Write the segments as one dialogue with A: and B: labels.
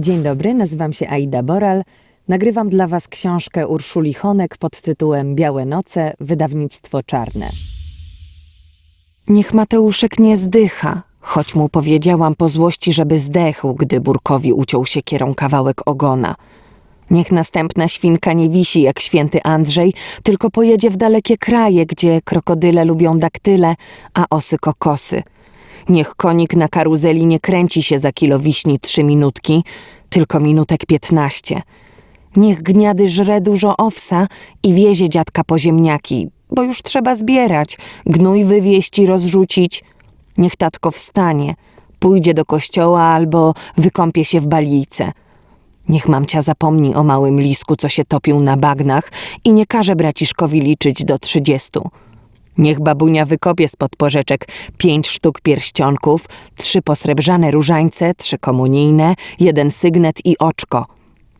A: Dzień dobry, nazywam się Aida Boral. Nagrywam dla Was książkę Urszuli Honek pod tytułem Białe noce, wydawnictwo czarne.
B: Niech Mateuszek nie zdycha, choć mu powiedziałam po złości, żeby zdechł, gdy Burkowi uciął się kierą kawałek ogona. Niech następna świnka nie wisi jak święty Andrzej, tylko pojedzie w dalekie kraje, gdzie krokodyle lubią daktyle, a osy kokosy. Niech konik na karuzeli nie kręci się za kilo wiśni trzy minutki, tylko minutek piętnaście. Niech gniady żre dużo owsa i wiezie dziadka po ziemniaki, bo już trzeba zbierać, gnój wywieźć i rozrzucić. Niech tatko wstanie, pójdzie do kościoła albo wykąpie się w balijce. Niech mamcia zapomni o małym lisku, co się topił na bagnach i nie każe braciszkowi liczyć do trzydziestu. Niech babunia wykopie spod porzeczek pięć sztuk pierścionków, trzy posrebrzane różańce, trzy komunijne, jeden sygnet i oczko.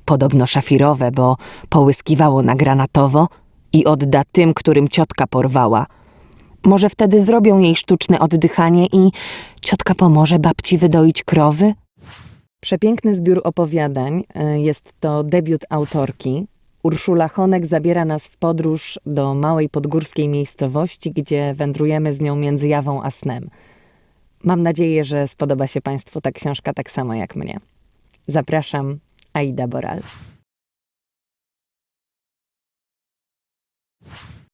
B: Podobno szafirowe, bo połyskiwało na granatowo i odda tym, którym ciotka porwała. Może wtedy zrobią jej sztuczne oddychanie i ciotka pomoże babci wydoić krowy?
A: Przepiękny zbiór opowiadań. y, Jest to debiut autorki. Urszula Honek zabiera nas w podróż do małej podgórskiej miejscowości, gdzie wędrujemy z nią między jawą a snem. Mam nadzieję, że spodoba się Państwu ta książka tak samo jak mnie. Zapraszam, Aida Boral.